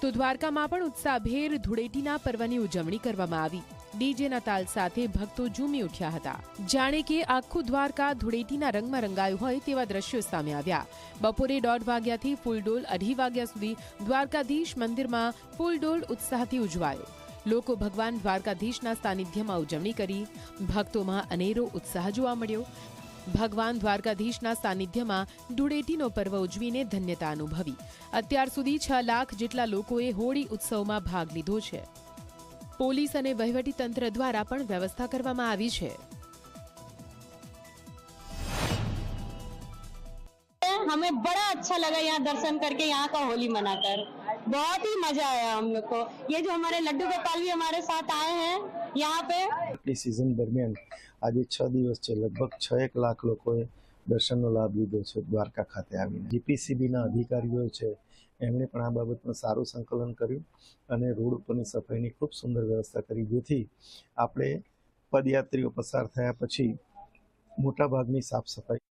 તો દ્વારકામાં પણ ઉત્સાહભેર ધૂળેટીના પર્વની ઉજવણી કરવામાં આવી. ડીજેના તાલ સાથે ભક્તો ઝૂમી ઉઠ્યા હતા. જાણે કે આખું દ્વારકા ધૂળેટીના રંગમાં રંગાયું હોય તેવા દ્રશ્યો સામે આવ્યા. બપોરે દોઢ વાગ્યાથી ફૂલડોલ અઢી વાગ્યા સુધી દ્વારકાધીશ મંદિરમાં ફૂલડોલ ઉત્સાહથી ઉજવાયો. લોકો ભગવાન દ્વારકાધીશના સાનિધ્યમાં ઉજવણી કરી. ભક્તોમાં અનેરો ઉત્સાહ જોવા મળ્યો. ભગવાન દ્વારકાધીશના સાનિધ્યમાં ધૂળેટીનો પર્વ ઉજવીને ધન્યતા અનુભવી. અત્યાર સુધી છ લાખ જેટલા લોકોએ હોળી ઉત્સવમાં ભાગ લીધો છે. પોલીસ અને વહીવટી તંત્ર દ્વારા પણ વ્યવસ્થા કરવામાં આવી છે. हमें बड़ा अच्छा लगा यहाँ दर्शन करके यहाँ का होली मनाकर बहुत ही मजा आया हम लोग को ये जो हमारे लड्डू गोपाल भी हमारे साथ आए हैं यहाँ पे આટલી સિઝન દરમિયાન આજે છ દિવસ છે લગભગ છ એક લાખ લોકોએ દર્શનનો લાભ લીધો છે દ્વારકા ખાતે આવીને જીપીસીબીના અધિકારીઓ છે એમણે પણ આ બાબતમાં સારું સંકલન કર્યું અને રોડ ઉપરની સફાઈની ખૂબ સુંદર વ્યવસ્થા કરી જેથી આપણે પદયાત્રીઓ પસાર થયા પછી મોટાભાગની સાફ સફાઈ